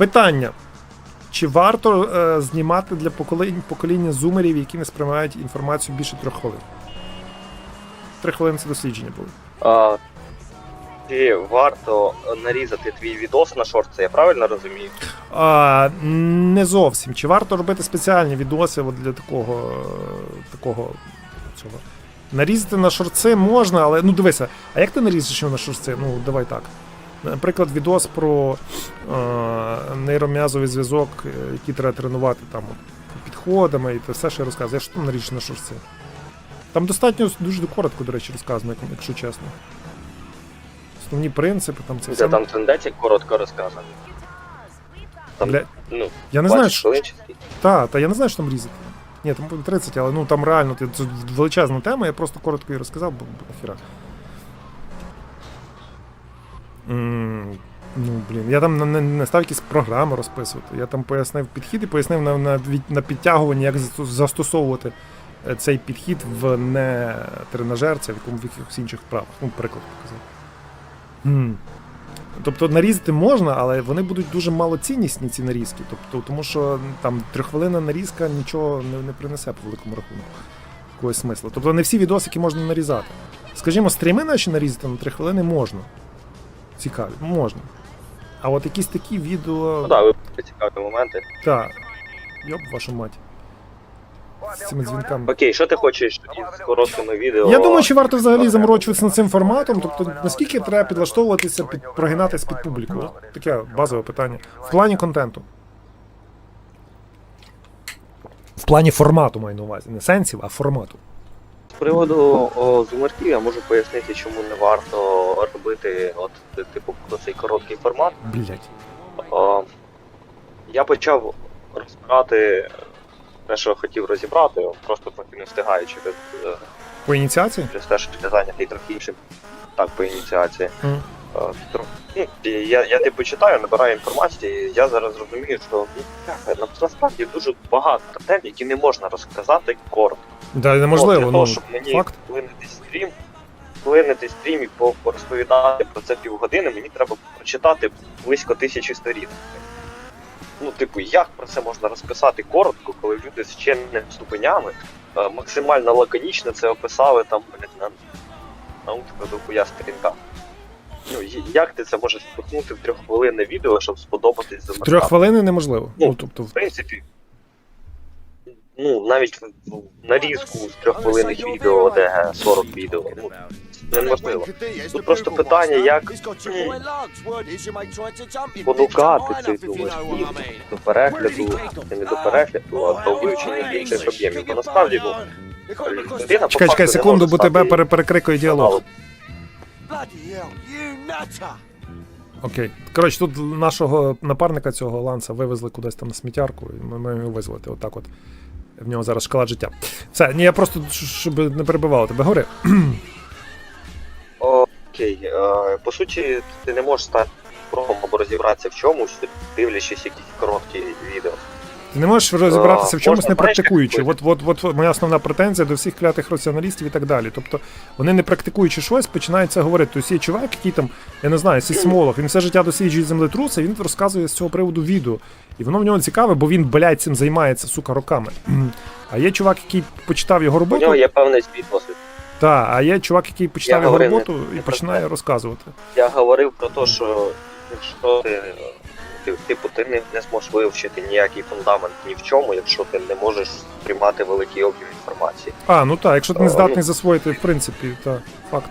Питання. Чи варто е, знімати для покоління, покоління зумерів, які не сприймають інформацію більше трьох хвилин? Три хвилини це дослідження було. А, чи варто нарізати твій відос на шорт, це я правильно розумію? А, не зовсім. Чи варто робити спеціальні відоси от для такого. такого цього? Нарізати на шорти можна, але ну дивися, а як ти нарізиш його на шорти? Ну, давай так. Наприклад, відос про е, нейром'язовий зв'язок, е, який треба тренувати там підходами і те все, що я розказую. Я що там наріжеш на шорти? Там достатньо дуже коротко, до речі, розказано, якщо чесно. Основні принципи, там це Це все. там трендеці коротко розказано. Там, Бля, ну, я не знаю, що. Та, та я не знаю, що там різати. Ні, там 30, але ну там реально це величезна тема, я просто коротко її розказав, бо бо нахіра. М, Ну, блін, я там не, не, став якісь програми розписувати. Я там пояснив підхід і пояснив на, на, на підтягування, як застос- застосовувати е, цей підхід в не тренажерці, в якому якихось інших вправах. Ну, приклад показав. М. Тобто нарізати можна, але вони будуть дуже малоціннісні, ці нарізки. Тобто, тому що там трьоххвилинна нарізка нічого не, не принесе по великому рахунку. Якогось смислу. Тобто не всі відосики можна нарізати. Скажімо, стріми наші нарізати на три хвилини можна. Цікаві, можна. А от якісь такі відео. Ну так, ви цікаві моменти. Так. Йоп, вашу мать. З цими дзвінками. Окей, що ти хочеш із короткими відео? Я думаю, чи варто взагалі заморочуватися над цим форматом. Тобто, наскільки треба підлаштовуватися, під, прогинатись під публіку? От таке базове питання. В плані контенту. В плані формату маю на увазі. Не сенсів, а формату. Приводу о, зумерків я можу пояснити, чому не варто робити от типу цей короткий формат. Блять. О, я почав розбирати те, що хотів розібрати, просто поки не встигаючи від е, По ініціації? через те, що зайнятий трохи іншим. Так, по ініціації. Мгм. Е, ну, я, я типу читаю, набираю інформації, і я зараз розумію, що ну, на- насправді дуже багато тем, які не можна розказати коротко. Да, От, неможливо, для ну, того, щоб мені факт. вплинути стрім, вплинути стрім і по- порозповідати про це півгодини, мені треба прочитати близько тисячі сторінок. Ну, типу, як про це можна розписати коротко, коли люди з чинними ступенями е, максимально лаконічно це описали там блядь, на, на утка дохуя сторінка. Ну, як ти це можеш впихнути в трьоххвилинне відео, щоб сподобатись за Трьох хвилин неможливо. Ну, Ну, тобто, в принципі, ну, навіть нарізку з трьоххвилинних відео, де 40 відео, ну, неможливо. Тут просто питання, як понукати цей думаєш до перегляду, не до перегляду, а до вивчення інших об'ємів. Бо насправді, ну, людина чекай, чекай не секунду, може бо тебе пере- перекрикує діалог. каналом. Окей. Коротше, тут нашого напарника цього ланса вивезли кудись там на сміттярку, і ми маємо його визволити. Отак от. В нього зараз шкала життя. Все, ні, я просто, щоб не перебивало тебе. Говори. Окей, е, по суті, ти не можеш стати промом або розібратися в чомусь, дивлячись якісь короткі відео. Ти не можеш розібратися в чомусь не практикуючи. От, от, от моя основна претензія до всіх клятих раціоналістів і так далі. Тобто вони не практикуючи щось, починають це говорити. Тобто є чувак, який там, я не знаю, сейсмолог, він все життя досліджує землетруси, він розказує з цього приводу відео. І воно в нього цікаве, бо він, блядь, цим займається, сука, роками. А є чувак, який почитав його У роботу. нього є певний свій досвід. Так, а є чувак, який почитав Я його говорив не- роботу і не починає розказувати. Я говорив про те, що якщо ти, ти типу, ти не, не зможеш вивчити ніякий фундамент ні в чому, якщо ти не можеш приймати великий об'єм інформації. А, ну так, якщо ти не здатний ну. засвоїти, в принципі, так, факт.